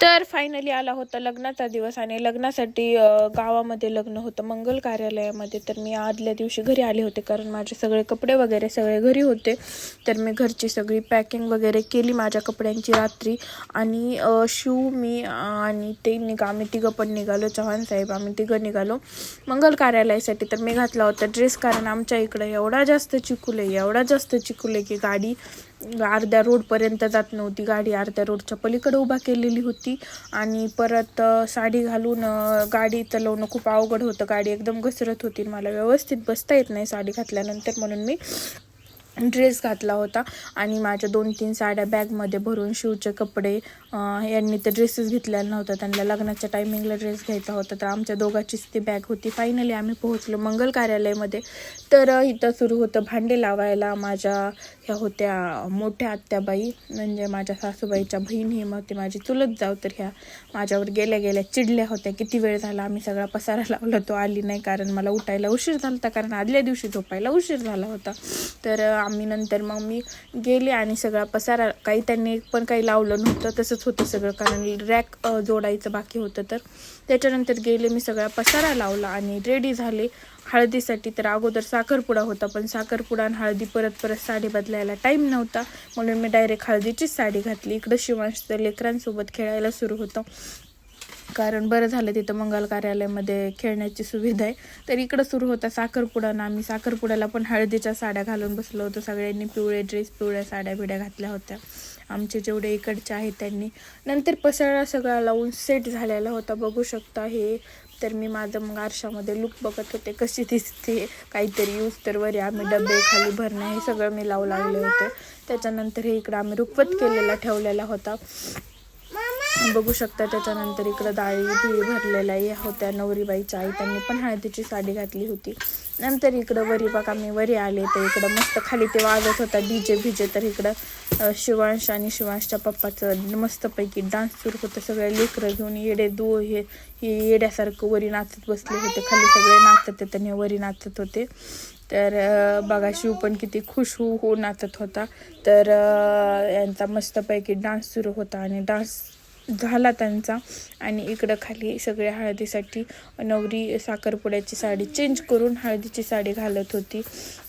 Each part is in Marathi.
तर फायनली आला होता लग्नाचा दिवस आणि लग्नासाठी गावामध्ये लग्न होतं मंगल कार्यालयामध्ये. तर मी आदल्या दिवशी घरी आले होते कारण माझे सगळे कपडे वगैरे सगळे घरी होते. तर मी घरची सगळी पॅकिंग वगैरे केली माझ्या कपड्यांची रात्री. आणि शिव मी आणि ते निघा आम्ही तिघं पण निघालो चव्हाण साहेब आम्ही तिघं निघालो मंगल कार्यालयासाठी. तर मी घातला होता ड्रेस कारण आमच्या इकडं एवढा जास्त चिखल आहे एवढा जास्त चिखल आहे की गाडी अर्ध्या रोडपर्यंत जात नव्हती. गाडी अर्ध्या रोडच्या पलीकडे उभा केलेली होती. आणि परत साडी घालून गाडी चालवणं खूप अवघड होतं. गाडी एकदम घसरत होती. मला व्यवस्थित बसता येत नाही साडी घातल्यानंतर म्हणून मी ड्रेस घातला होता आणि माझ्या दोन तीन साड्या बॅगमध्ये भरून शिवचे कपडे यांनी तर ड्रेसेस घेतलेला नव्हता त्यांना लग्नाच्या टायमिंगला ड्रेस घ्यायचा होता. तर आमच्या दोघांचीच ती बॅग होती. फायनली आम्ही पोहोचलो मंगल कार्यालयामध्ये. तर इथं सुरू होतं भांडे लावायला माझ्या ह्या होत्या मोठ्या आत्याबाई म्हणजे माझ्या सासूबाईच्या बहीण मग ते माझी चुलत जाऊ तर ह्या माझ्यावर गेल्या गेल्या चिडल्या होत्या. किती वेळ झाला आम्ही सगळा पसारा लावला. तो आली नाही कारण मला उठायला उशीर झाला होता कारण आदल्या दिवशी झोपायला उशीर झाला होता. तर आम्ही नंतर मग मी गेले आणि सगळा पसारा काही त्यांनी पण काही लावलं नव्हतं तसंच होतं सगळं. कारण रॅक जोडायचं बाकी होतं तर. त्याच्यानंतर गेले मी सगळा पसारा लावला आणि रेडी झाले. हळदीसाठी तर अगोदर साखरपुडा होता पण साखरपुडा आणि हळदी परत परत साडी बदलायला टाईम नव्हता. म्हणून मी डायरेक्ट हळदीचीच साडी घातली. इकडं शिवांश तर लेकरांसोबत खेळायला सुरू होतं. कारण बरं झालं तिथं मंगल कार्यालयामध्ये खेळण्याची सुविधा आहे. तर इकडं सुरू होता साखरपुडा ना आम्ही साखरपुड्याला पण हळदीच्या साड्या घालून बसलो होतो. सगळ्यांनी पिवळे ड्रेस पिवळ्या साड्या बिड्या घातल्या होत्या. आमचे जेवढे इकडचे आहेत त्यांनी. नंतर पसारा सगळा लावून सेट झालेला होता. बघू शकता हे. तर मी माझं मग आरशामध्ये लुक बघत होते. कशी दिसते काहीतरी यूज तर वरी आम्ही डबे खाली भरणं हे सगळं मी लावू लागले होते. त्याच्यानंतर हे इकडं आम्ही रुखवत केलेला ठेवलेला होता. बघू शकता त्याच्यानंतर इकडं डाळी बिळी भरलेल्या या होत्या नवरीबाईच्या आई त्यांनी पण हळदीची साडी घातली होती. नंतर इकडं वरी बघा मी वरी आले तर इकडं मस्त खाली ते वाजत होता डीजे भिजे तर इकडं शिवांश आणि शिवांशच्या पप्पाचं मस्तपैकी डान्स सुरू होतं. सगळे लेकरं घेऊन येडे दो हे हे येड्यासारखं वरी नाचत बसले होते. खाली सगळे नाचत होते आणि वरी नाचत होते. तर बघा शिव पण किती खुश हो हो नाचत होता. तर यांचा मस्तपैकी डान्स सुरू होता आणि डान्स झाला त्यांचा. आणि इकडं खाली सगळ्या हळदीसाठी नवरी साखरपुड्याची साडी चेंज करून हळदीची साडी घालत होती.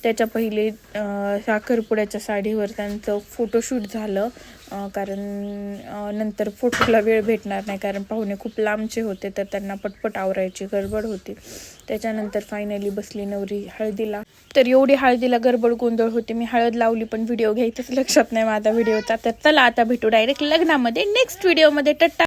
त्याच्या पहिले साखरपुड्याच्या साडीवर त्यांचं फोटोशूट झालं. कारण नंतर फोटोला वेळ भेटणार नाही कारण पाहुणे खूप लांबचे होते तर त्यांना पटपट आवरायची गडबड होती. त्याच्यानंतर फायनली बसली नवरी हळदीला. तर एवढी हळदीला गडबड गोंधळ होती. मी हळद लावली पण व्हिडिओ घ्यायचंच लक्षात नाही माझा व्हिडिओचा तर चला आता भेटू डायरेक्ट लग्नामध्ये. नेक्स्ट व्हिडिओमध्ये टट्टा